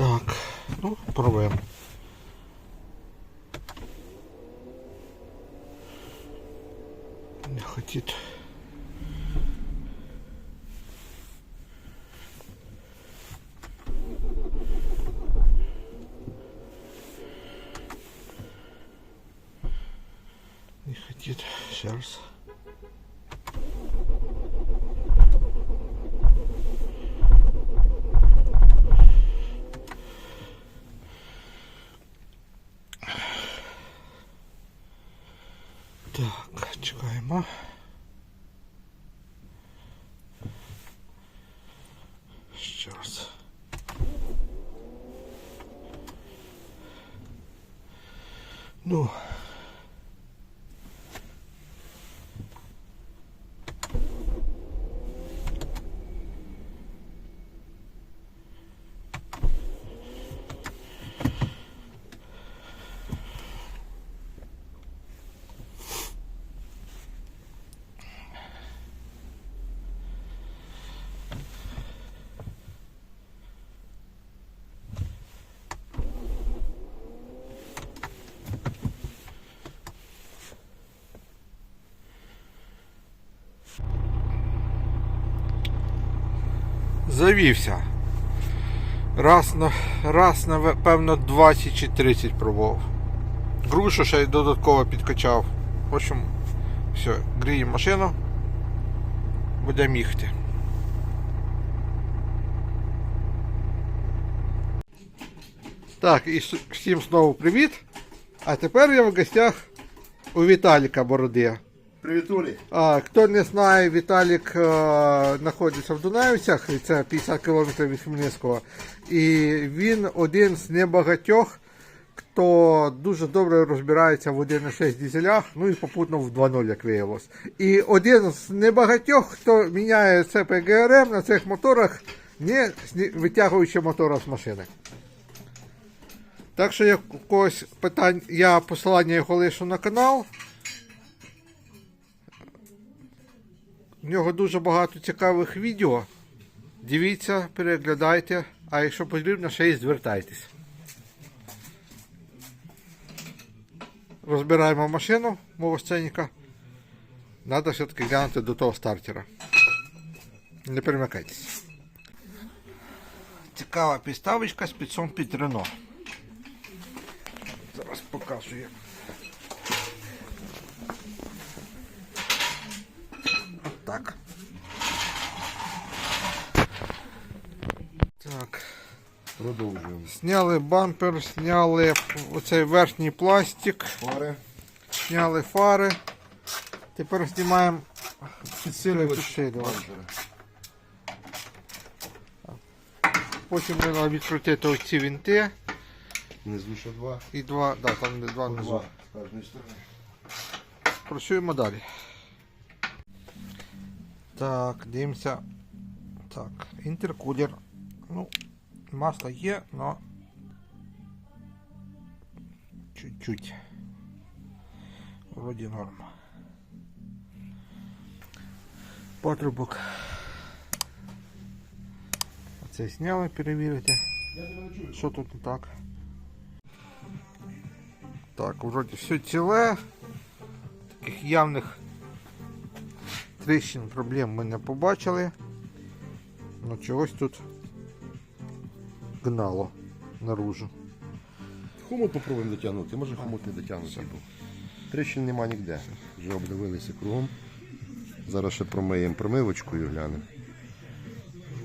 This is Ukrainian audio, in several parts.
Так, ну, пробуємо. Не хотіть. Не хотіть. Ще раз. Так, чекаємо. Ще раз. Завівся. Раз раз на певно 20 чи 30 пробував. Грушу ще й додатково підкачав. В общем, все, гріємо машину. Будемо їхати. Так, і всім знову привіт. А тепер я в гостях у Віталіка Бороди. Привіт, Улі. А, хто не знає, Віталік е, знаходиться в Дунаївцях, і це 50 кілометрів від Хмельницького. І він один з небагатьох, хто дуже добре розбирається в 1.6 дизелях, ну і попутно в 2.0, як виявилось. І один з небагатьох, хто міняє ЦПГРМ на цих моторах, не витягуючи мотора з машини. Так що, як у когось питань, я посилання його лишу на канал. У нього дуже багато цікавих відео. Дивіться, переглядайте, а якщо потрібно, ще й звертайтесь. Розбираємо машину мого сценіка. Треба все-таки глянути до того стартера. Не перемикайтесь. Цікава підставочка з підсом під Рено. Зараз показую. Так. Так. Продовжуємо. Сняли бампер, сняли оцей верхній пластик, Фари. сняли фари. Тепер знімаємо підсилювач підсилювач. Потім треба відкрутити оці вінти Внизу ще два. і два, да, там не два внизу. Два з кожної сторони. Працюємо далі. Так, дивимося. Так, інтеркулер. Ну, масло є, но чуть-чуть. Вроді норм. Патрубок. Оце зняли, перевірити. Що тут не так? Так, вроді все ціле. Таких явних тріщин проблем ми не побачили. Ну чогось тут гнало наружу. Хомут попробуємо дотягнути. Може хомут не дотягнути. Тріщин нема ніде. Вже обдивилися кругом. Зараз ще промиємо промивочкою глянемо.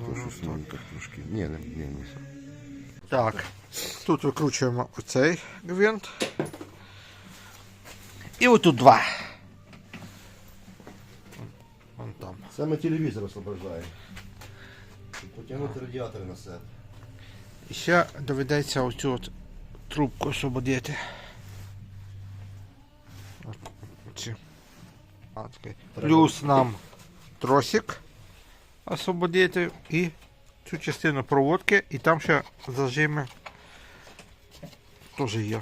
То щось так трошки. Ні, не, ні, ні. Так, тут викручуємо оцей гвинт. І отут два. Вон там. Саме телевізор освобождає. Потягнути радіатори на себе. І ще доведеться оцю от трубку освободити. Плюс нам тросик освободити і цю частину проводки, і там ще зажими теж є.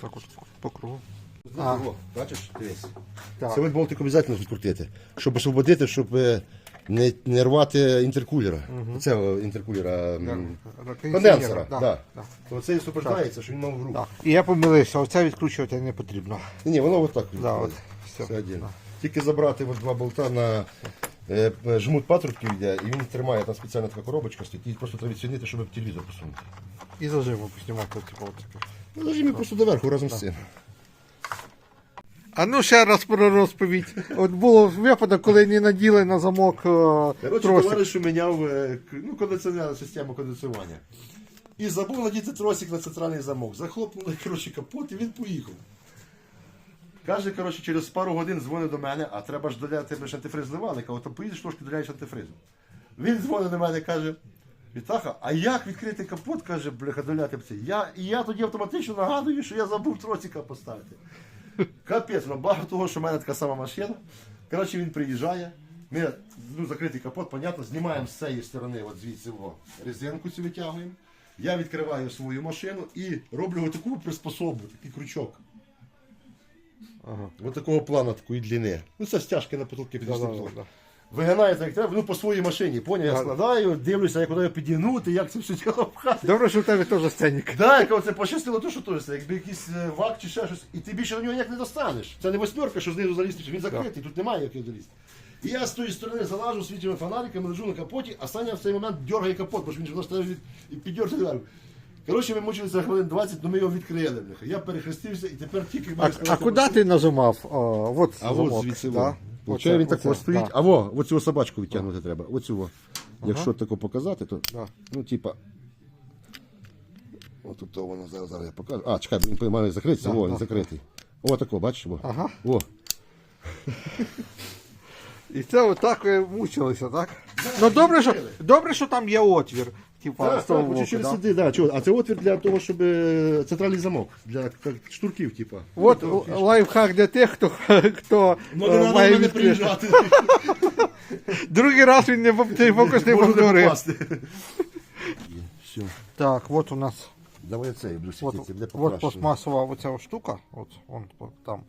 Так от по кругу. А. О, бачиш, дивись. Так. Це болтик обов'язково відкрутити. Щоб освободити, щоб е, не, не рвати інтеркулера. Це о, інтеркулера. м, Конденсера, да, да. да. То це і супроводжується, що він мав в руку. Так. І я помилився, оце відкручувати не потрібно. Ні, воно отак. Да, от, все. Це один. Тільки забрати от два болта на е, е, жмут патрубків йде, і він тримає, там спеціальна така коробочка стоїть, і просто треба відсінити, щоб телевізор посунути. І зажиму поснімати, типу, от таке. Ну, Зажимі просто доверху разом з цим. А ну ще раз про розповідь. От було випадок, коли не наділи на замок е, Коротше, тросик. товариш міняв е, к- ну, кондиціонер, систему кондиціювання. І забув надіти тросик на центральний замок. Захлопнули коротше, капот і він поїхав. Каже, коротше, через пару годин дзвонить до мене, а треба ж доляти, ми ж антифриз зливали. Каже, то поїдеш трошки доляєш антифризу. Він дзвонить до мене каже, Вітаха, а як відкрити капот, каже, бляха, доляти б це. Я, і я тоді автоматично нагадую, що я забув тросика поставити. Капець, ну багато того, що в мене така сама машина. Коротше, він приїжджає. Ми ну, закритий капот, понятно, знімаємо з цієї сторони, от звідси о, резинку цю витягуємо. Я відкриваю свою машину і роблю таку приспособу, такий крючок. Ага. Ось такого плану, такої длини. Ну це стяжки на потолки Да, підійшли. да, да, да. Вигинається як треба, ну по своїй машині. Поняв, я складаю, дивлюся, як його підігнути, як це все діло пхати. Добре, що в тебе теж сценік. Да, яка це пощастило, то що то є, якби якийсь е, вак чи ще щось, і ти більше до нього ніяк не достанеш. Це не восьмерка, що знизу залізти, він закритий, тут немає як його залізти. І я з тої сторони залажу світими фонариками, лежу на капоті, а Саня в цей момент дергає капот, бо ж він ж воно від і дверку. Коротше, ми мучилися хвилин 20, але ми його відкрили. бляха. Я перехрестився і тепер тільки А, маю а сказати, куди ти нажимав? О, от А замок, от звідси да? во. Получає Оце, він оце, стоїть. да. А во, оцю собачку відтягнути треба. Оцю во. Якщо тако показати, то Да. ну типа. Отут воно зараз, зараз я покажу. А, чекай, він має закритися, во, він закритий. О, тако, бачиш. Ага. О. І це отак мучилися, так? Ну добре, що, добре, що там є отвір. Типа, Так, з того так, боку, через да? сюди, да, чого? А це отвір для того, щоб е, центральний замок, для як штурків, типа. От Ну, л- лайфхак для тих, хто, хто Ну, е, треба має мене відкрити. приїжджати. Другий раз він не цей фокус не Можу не повторив. попасти. Все. Так, от у нас Давай оце, я буду от, буде от покраще. пластмасова оця штука, от, он, по- там.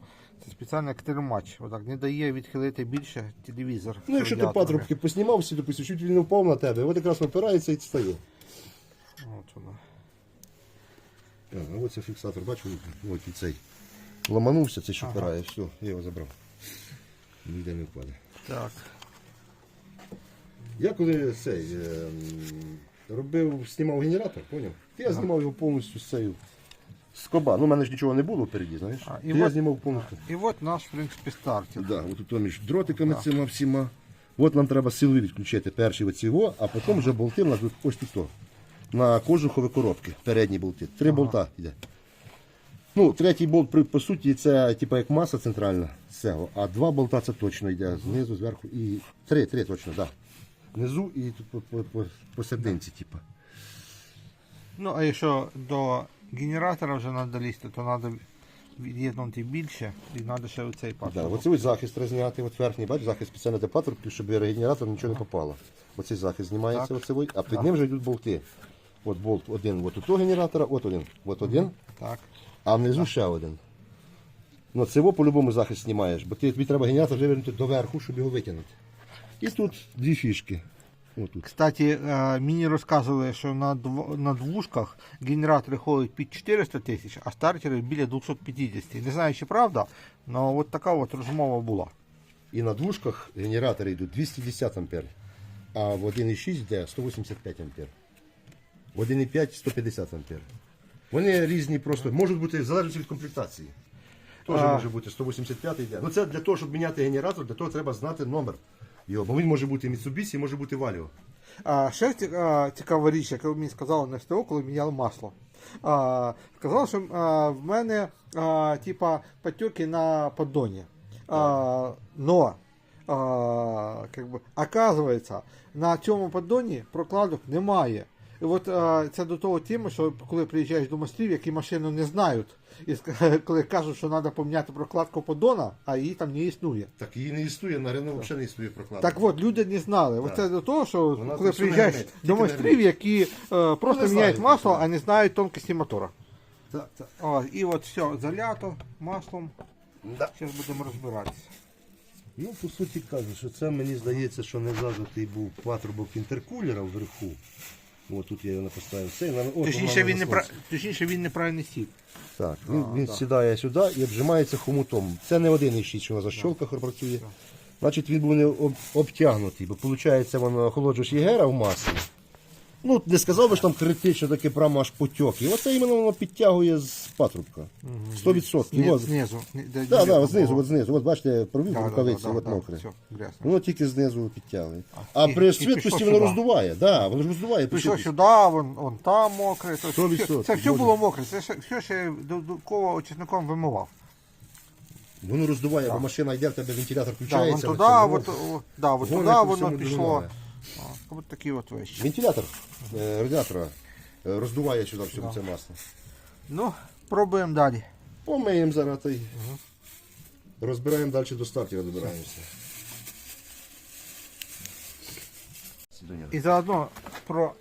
Це спеціальний тримач. Отак не дає відхилити більше телевізор. Ну, якщо ти патрубки поснімав всі, допустим, чуть він не впав на тебе, от якраз опирається і стає. От воно. А, ось це фіксатор, бачу, ось і цей. Ламанувся, цей що впирає, все, я його забрав. Ніде не впаде. Так. Я коли цей ем, робив, знімав генератор, поняв? Я знімав його повністю з цією. З коба. Ну, в мене ж нічого не було впереді, знаєш. А, і я от- знімав повністю. І от наш, в принципі, стартер. Да, от тут між дротиками цими всіма. От нам треба силові відключити перші оці во, а потім вже болти у нас ось тут. На кожухові коробки, передні болти. Три болта йде. Ну, третій болт, при- по суті, це типу, як маса центральна з цього, а два болта це точно йде знизу, зверху і три, три точно, так. Да. Внизу і тут по, по, по, посерединці, типу. Ну, а якщо до генератора вже треба лізти, то треба від'єднути більше і треба ще оцей Да, патрубок. оцей ось захист розняти, от верхній, бач, захист спеціально для патрубків, щоб генератор нічого не попало. Оцей захист знімається, ось, а під ним вже йдуть болти. От болт один, от у того генератора, от один, от один, Так. а внизу ще один. Ну, цього по-любому захист знімаєш, бо ти, тобі треба генератор вивернути доверху, щоб його витягнути. І тут дві фішки. Отут. Кстати, е, мені розказували, що на, дво- на двушках генератори ходять під 400 тисяч, а стартери біля 250. Не знаю, чи правда, але от така от розмова була. І на двушках генератори йдуть 210 ампер, а в 1,6 йде 185 ампер. В 1,5 150 ампер. Вони різні просто, можуть бути залежно від комплектації. Теж А. може бути 185 йде. Ну це для того, щоб міняти генератор, для того треба знати номер Його. Бо він може бути Mitsubishi, може бути Valio. А, ще цікава річ, яку мені сказали на СТО, коли міняли масло. А, сказали, що а, в мене а, типа потеки на поддоні. А, но, а, как бы, оказывается, на цьому поддоні прокладок немає. І от а, це до того теми, що коли приїжджаєш до майстрів, які машину не знають, і коли кажуть, що треба поміняти прокладку поддона, а її там не існує. Так її не існує, на Renault взагалі не існує прокладка. Так от, люди не знали. Оце до того, що Вона коли приїжджаєш до майстрів, які е, просто не міняють масло, так. а не знають тонкості мотора. Так, так. О, і от все, залято маслом. Да. Зараз будемо розбиратися. Ну, по суті кажу, що це мені здається, що не зажитий був патрубок інтеркулера вверху. О, тут я його не поставив. Це, на- от, Точніше він, не пра... точніше він неправильний сів. Так, він, він сідає сюди і обжимається хомутом. Це не один із шість, що на защолках працює. Значить, він був не об, обтягнутий, бо виходить, воно охолоджуєш єгера в масі. Ну, не сказав би, що там критично таке прямо аж потьок. І оце іменно воно підтягує з патрубка. 100%. Ні, От. знизу. Ні, де- Так, де- так, от знизу, от знизу. От бачите, провів да, да, рукавиці, да, от да, мокре. Грязно. Воно тільки знизу підтягує. А і- при і швидкості пішло воно сюди. роздуває. Да, воно ж роздуває. при швидкості. сюди, вон, вон там мокре. То Сто все, відсотків, це все було мокре, це ще, все ще додатково очисником вимивав. Воно роздуває, бо машина йде, в тебе вентилятор Да, вон включається. туди, от, о, да, от туди по воно пішло. доливає. А, От такі от вещі. Вентилятор е, радіатора е, роздуває сюди всьому це масло. Ну, пробуємо далі. Помиємо зараз та й розбираємо далі до стартера добираємося. І заодно про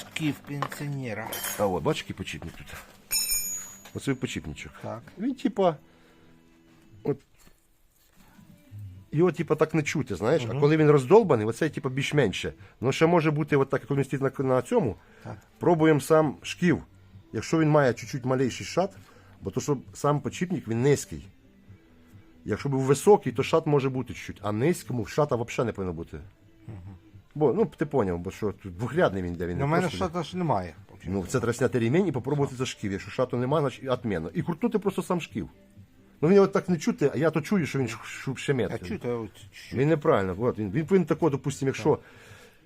шкіф пенсіонера. А от, бачиш, який почіпник тут. Оце почіпничок. Так. Він типа. От, його типа так не чути, знаєш. А коли він роздолбаний, оце типа більш менше. Ну ще може бути, от так, як він стоїть на, на цьому. Так. Пробуємо сам шків. Якщо він має чуть-чуть малейший шат, бо то, що сам почіпник він низький. Якщо був високий, то шат може бути чуть-чуть, а низькому шата взагалі не повинно бути. Бо, ну, ти поняв, бо що тут двохрядний він де він. У мене просто що ж немає. Ну, це треба зняти ремінь і попробувати за шків. Якщо шату немає, значить отменно. І крутнути просто сам шків. Ну він його так не чути, а я то чую, що він щемет. А от, чуть-чуть. Він неправильно. От, він, він повинен тако, допустимо, якщо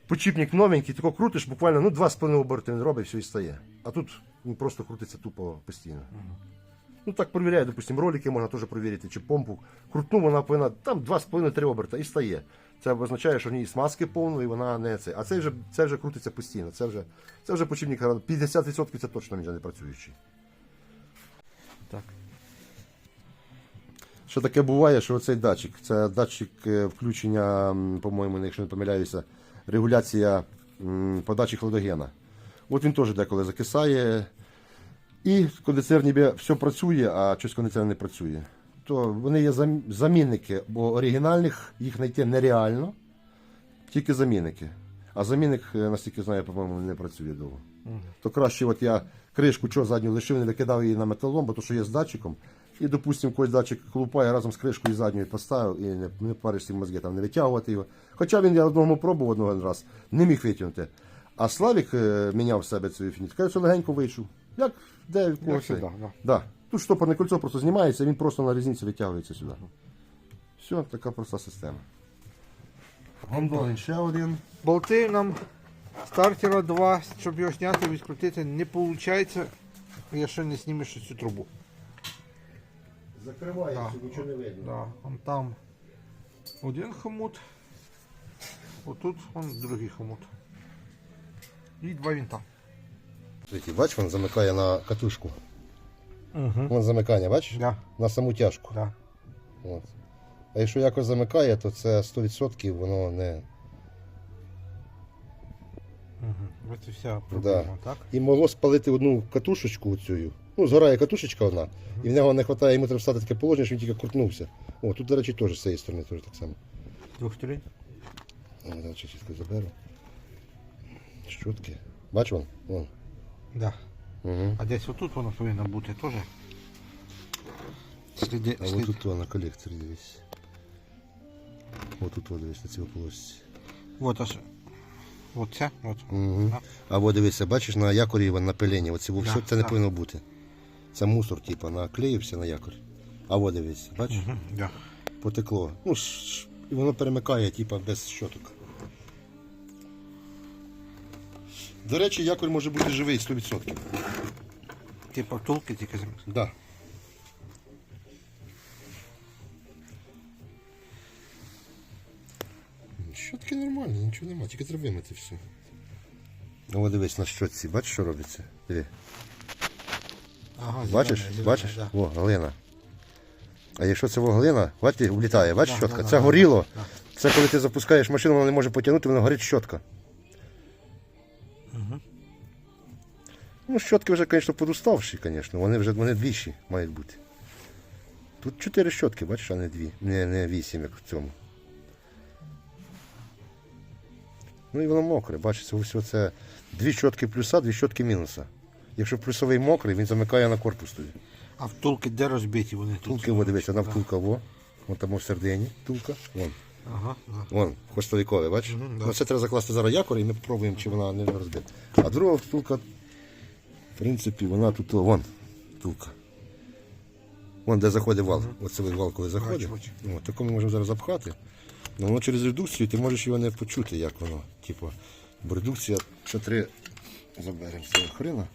почіпник новенький, тако крутиш, буквально ну, два з половиною він робить, все і стає. А тут він просто крутиться тупо постійно. Ну так перевіряє, допустимо, ролики можна теж перевірити, чи помпу. Крутну, вона повинна там 2,5-3 оберта і стає. Це означає, що в ній смазки повно і вона не це. А це вже, це вже крутиться постійно. Це вже, це вже почівник 50% це точно він вже не працюючий. Так. Що таке буває, що цей датчик, це датчик е, включення, по-моєму, якщо не помиляюся, регуляція подачі хладогена. От він теж деколи закисає. І кондиціонер ніби все працює, а щось кондиціонер не працює. То вони є замінники, бо оригінальних їх знайти нереально, тільки замінники. А замінник, е, наскільки знаю, по-моєму, не працює довго. То краще, от я кришку чого задню лишив, не викидав її на металолом, бо то, що є з датчиком. І, допустимо, когось датчик колупає разом з кришкою задньою поставив і не, не париш ці мозги там не витягувати його. Хоча він я одного пробував один раз, не міг витягнути. А Славік е, міняв в себе цю фініт. Каже, що легенько вийшов. Як де в кого сюди, да. Да. Тут штопорне кольцо просто знімається, він просто на різниці витягується сюди. Все, така проста система. Гондолин ще один. Болти нам стартера 2, щоб його зняти, відкрутити, не виходить, якщо не знімеш цю трубу. Закривається, Да. нічого не видно. Да, он там один хомут, отут он другий хомут. І два винта. Смотрите, бач, він замикає на катушку. Угу. Вон замикання, бачиш? Да, На саму тяжку. да. От. А якщо якось замикає, то це 100% воно не. Угу. Ось і вся проблема, так? І могло спалити одну катушечку оцю. Ну, згорає катушечка одна, і в нього не вистачає, йому треба встати таке положення, що він тільки крутнувся. О, тут, до речі, теж з цієї сторони теж так само. Двох сторін. О, далі чітко заберу. Щотки. Бач вон? Вон. Да. Угу. А десь отут воно повинно бути теж. Сліди, А слід... от тут на колекторі дивись. От тут от дивись на цій полосці. Вот аж. Вот це, от. Угу. Да. А от дивися, бачиш на якорі вон, на пелені, оці Да, все це не повинно бути. Це мусор, типу, наклеївся на якорь. А от дивись, бачиш, Угу. Да. потекло. Ну, ш- ш- і воно перемикає, типу, без щоток. До речі, якорь може бути живий 100%. Типа втулки тільки замість. Да. Щотки нормальні, нічого нема, тільки треба вимити все. Ну, дивись на щотці, бачиш, що робиться? Диви. Ага, Бачиш? Зелена, Бачиш? Зелена, да. О, глина. А якщо це глина, бачите, влітає, бачиш да, щотка? Да, це да, горіло. Да. Це коли ти запускаєш машину, вона не може потягнути, вона горить щотка. Угу. Ну, щотки вже, звісно, подуставші, звісно. Вони вже вони двіші мають бути. Тут чотири щотки, бачиш, а не дві. Не, не вісім, як в цьому. Ну і воно мокре, бачиш, все це дві щотки плюса, дві щотки мінуса. Якщо плюсовий мокрий, він замикає на корпус тоді. А втулки де розбиті вони тут? Тулки, во, дивись, одна втулка, во. Вон там в середині тулка. Вон. Ага, да. Вон, хвостовикове, бачиш? Мгм, да. ну, це треба закласти зараз якор і ми спробуємо, чи вона не розбита. А друга втулка, в принципі, вона тут, о, вон, втулка. Вон, де заходить вал. Оце вал, коли заходить. таку ми можемо зараз запхати. Ну, воно через редукцію ти можеш його не почути, як воно. Типу, бо редукція, ще три заберемо з цього хрена.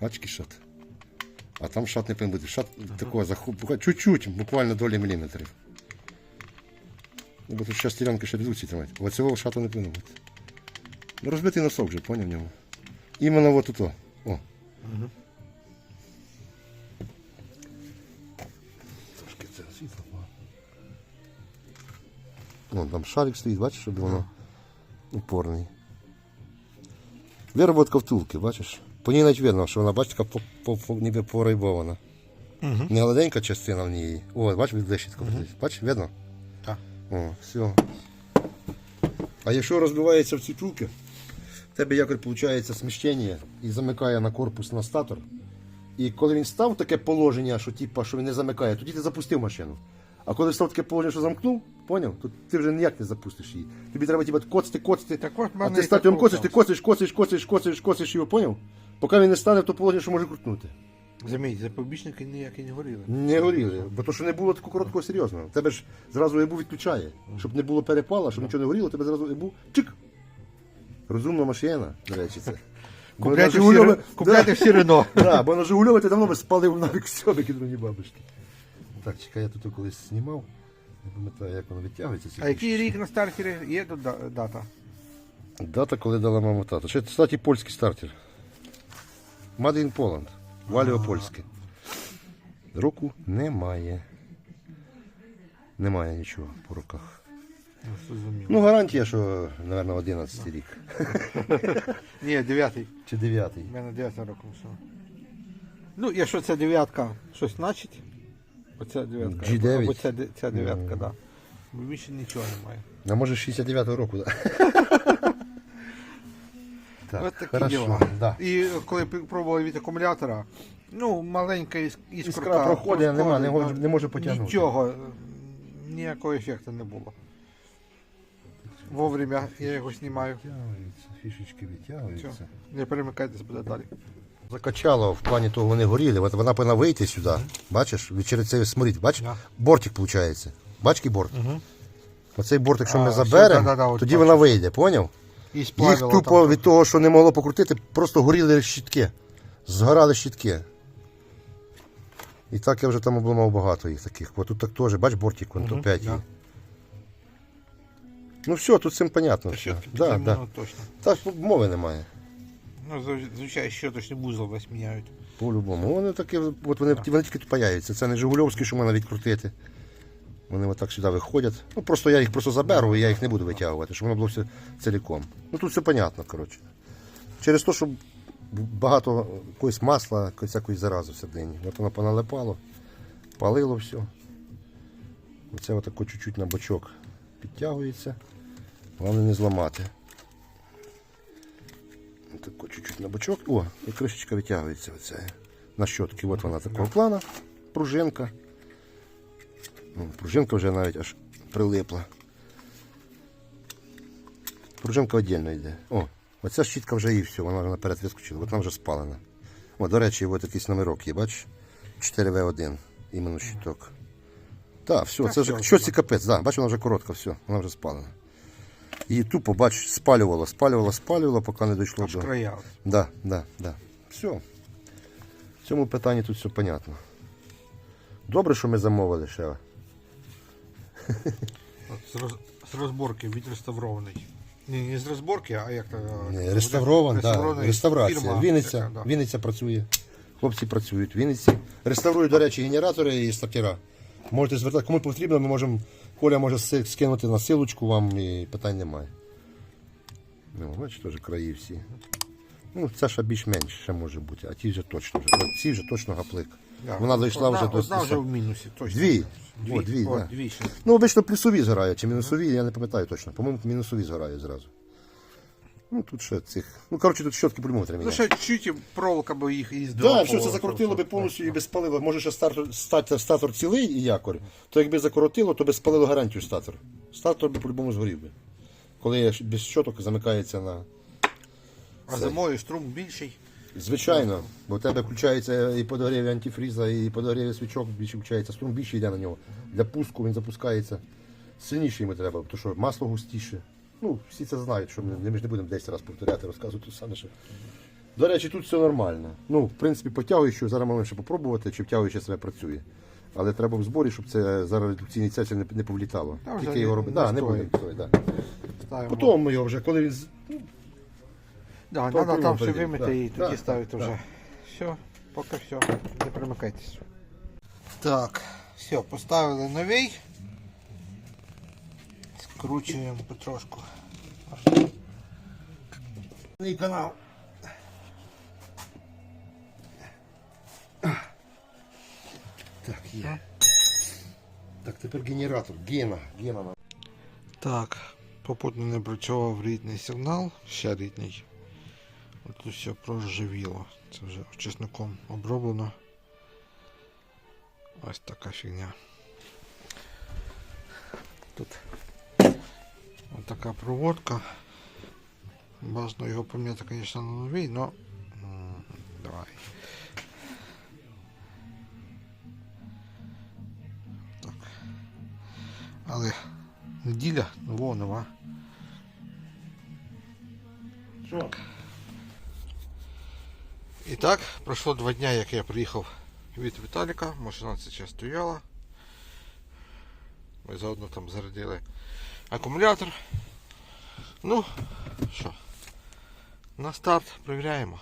Бачки шат. А там шат не повинен бути. Шат такого захоп... чуть-чуть, буквально долі міліметрів. Ну, бо тут ще стрілянки ще редукції тримають. Оцього шату не повинно бути. Ну, розбитий носок вже, поняв в ньому. Іменно от тут. О. О. Трошки це світло. погано. Вон там шарик стоїть, бачиш, щоб воно упорний. Вироботка втулки, бачиш? По ній навіть видно, що вона, бачиш, така по, по, по, ніби порайбована. Не гладенька частина в ній. О, бачиш, від блищитка. Бачиш, видно? Так. О, все. А якщо розбивається в ці втулки, в тебе якось виходить сміщення і замикає на корпус на статор. І коли він став таке положення, що, типа, що він не замикає, тоді ти запустив машину. А коли став таке положення, що замкнув, поняв, то ти вже ніяк не запустиш її. Тобі треба типа, коцати, коцати. Так от а ти статом коцаєш, ти сталося. коцаєш, коцаєш, коцаєш, коцаєш, коцаєш його, поняв? Поки він не стане в то положення, що може крутнути. Заміть, запобіжники ніякі не горіли. Не горіли, бо то, що не було такого короткого серйозного. Тебе ж зразу ебу відключає. Щоб не було перепала, щоб нічого не горіло, тебе зразу ебу чик. Розумна машина, до речі, це. Купляйте Жигульове- всі, Ре- купляйте всі Рено. Да, бо на Жигульове ти давно би спалив навік сьомики дурні бабушки. Так, чекай, я тут колись знімав. Не пам'ятаю, як воно відтягується. А який рік на стартері є дата? Дата, коли дала мама тата. Ще, кстати, польський стартер. Made in Poland. Валіо польське. Року немає. Немає нічого по руках. Ну. Ну, гарантія, що, мабуть, 11 рік. Ні, дев'ятий. Чи 9. У мене дев'ятий роком все. Ну, якщо це дев'ятка щось значить, оця дев'ятка. G9. Або ця, ця дев'ятка, так. Да. Бо більше нічого немає. А може 69-го року, так? Так, Ось такі хорошо, діла. Да. І коли пробували від акумулятора, ну, маленька іс- іскорка. Іскра проходить, нема, не може- не може потягнути. Нічого, е, ніякого ефекту не було. Вовремя я його знімаю. Витягуються, фішечки витягуються. Не перемикайтесь буде далі. Закачало в плані того, вони горіли. От вона повинна вийти сюди. Бачиш, від через це сморить. Бачиш? Да. Бортик виходить. Бачиш, який борт? Оцей борт, якщо А, ми все, заберемо, да-да-да, от тоді бачу. вона вийде, поняв? І Їх сплавило тупо там. від того, що не могло покрутити, просто горіли щітки. Згорали щітки. І так я вже там обламав багато їх таких. От тут так теж, бач, бортик, вон, то 5 да. Ну все, тут цим понятно. Та Все. Да, да. ну, точно. Так мови немає. Ну, зв- звичайно, щоточний вузол весь міняють. По-любому. Вони такі, от вони, вони тільки тут появляються. Це не Жигульовські, що можна відкрутити. Вони отак сюди виходять. Ну просто я їх просто заберу і я їх не буду витягувати, щоб воно було все ціліком. Ну тут все понятно, коротше. Через те, що багато якогось масла, якоїсь зарази всередині. От воно поналипало, палило все. Оце отако чуть-чуть на бочок підтягується. Головне не зламати. Тако чуть-чуть на бочок. О, і кришечка витягується оця. На щотки. От вона такого плана. Пружинка. Ну, пружинка вже навіть аж прилипла. Пружинка віддільно йде. О, оця щітка вже і все, вона вже наперед вискочила, бо там вже спалена. О, до речі, от якийсь номерок є, бачиш? 4В1, іменно щиток. Так, все, Так, це вже щось і капець, да, бачиш, вона вже коротка, все, вона вже спалена. І тупо, бачиш, спалювало, спалювало, спалювало, поки не дійшло Аж до. края. Да, да, да. Все. В цьому питанні тут все понятно. Добре, що ми замовили ще. От З, роз, з розборки відреставрований. Ні, не з розборки, а як то. Ні, Реставрован, да, реставрація. фірма Вінниця, така, да. Вінниця працює. Хлопці працюють в Вінниці. Реставрують, до речі, генератори і стартера. Можете звертати, кому потрібно, ми можемо. Коля може скинути на силочку вам і питань немає. Ну, бачите, теж краї всі. Ну, це ще більш-менш ще може бути, а ті вже точно. Ці вже точно гаплик. Да. Вона зайшла вже до Одна вже в мінусі, точно. Дві. О, дві, О, да. дві ще. Ну, обично плюсові згорають, чи мінусові, я не пам'ятаю точно. По-моєму, мінусові згорають зразу. Ну, тут ще цих. Ну, коротше, тут щотки по-любому треба Ну, міняти. ще чуть-чуть проволока би їх їздила. Так, по- все це закрутило би повністю і без спалило. Може ще стартор, статор, статор цілий і якорь, то якби закоротило, то би спалило гарантію статор. Статор би по-любому згорів би. Коли без щоток замикається на. А зимою струм більший. Звичайно, бо в тебе включається і подогрів антифріза, і подогрів свічок більше включається, струм більше йде на нього. Для пуску він запускається. Сильніше йому треба, тому що масло густіше. Ну, всі це знають, що ми, ми ж не будемо 10 разів повторяти, розказувати саме. Що... До речі, тут все нормально. Ну, в принципі, потягуючи, зараз можемо ще попробувати, чи втягуючи себе працює. Але треба в зборі, щоб це зараз редукційний цех не, не повлітало. Та вже Тільки його робити. не Да, не буде. Да. Ставимо. Потім ми його вже, коли він з- Да, То треба прямо там все перейдемо. вимити Да, і тоді да, ставити да. вже. Все, поки все, не примикайтесь. Так, все, поставили новий. Скручуємо потрошку. Мій канал. Так, є. Так, тепер генератор. Гена. Гена. нам. Так, попутно не працював рідний сигнал, ще рідний. Тут все проржавіло. Це вже чесником оброблено. Ось така фігня. Тут ось така проводка. Бажано його поміняти, звісно, на новий, но м, давай. Так. Але неділя нового нова. Що? І так, пройшло два дня, як я приїхав від Віталіка. Машина час стояла. Ми заодно там зарядили акумулятор. Ну, що, на старт перевіряємо.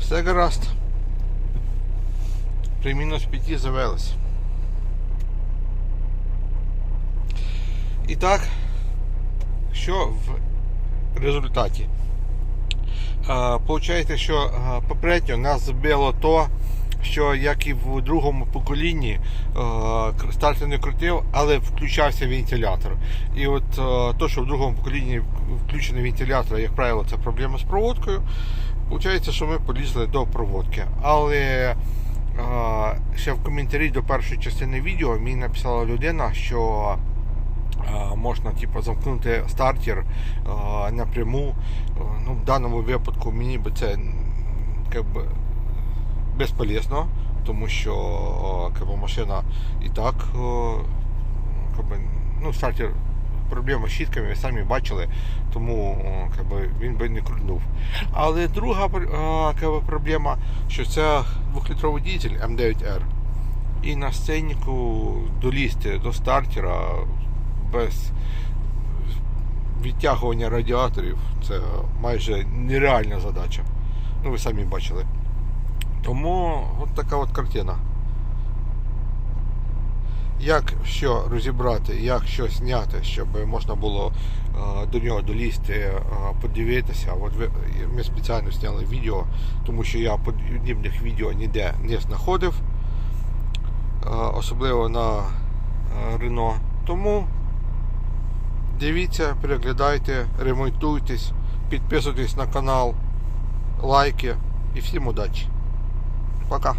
Все гаразд. При мінус 5 завелись. І так, що в результаті? Получається, що попередньо нас збило то, що як і в другому поколінні стартер не крутив, але включався вентилятор. І от то, що в другому поколінні включений вентилятор, як правило, це проблема з проводкою. Получається, що ми полізли до проводки. Але ще в коментарі до першої частини відео мені написала людина, що можна типу, замкнути стартер а, напряму. Ну, в даному випадку мені би це м, как би, безполезно, тому що а, как би, машина і так а, как би, ну, стартер. Проблема з щітками, ви самі бачили, тому би, він би не крутнув. Але друга би, проблема, що це двохлітровий дизель М9R. І на сценіку долізти до стартера без відтягування радіаторів це майже нереальна задача. Ну, ви самі бачили. Тому от така от картина. Як що розібрати, як що зняти, щоб можна було е, до нього долізти, е, подивитися. От ми спеціально зняли відео, тому що я подібних відео ніде не знаходив, е, особливо на Рено. Тому дивіться, переглядайте, ремонтуйтесь, підписуйтесь на канал, лайки і всім удачі. Пока.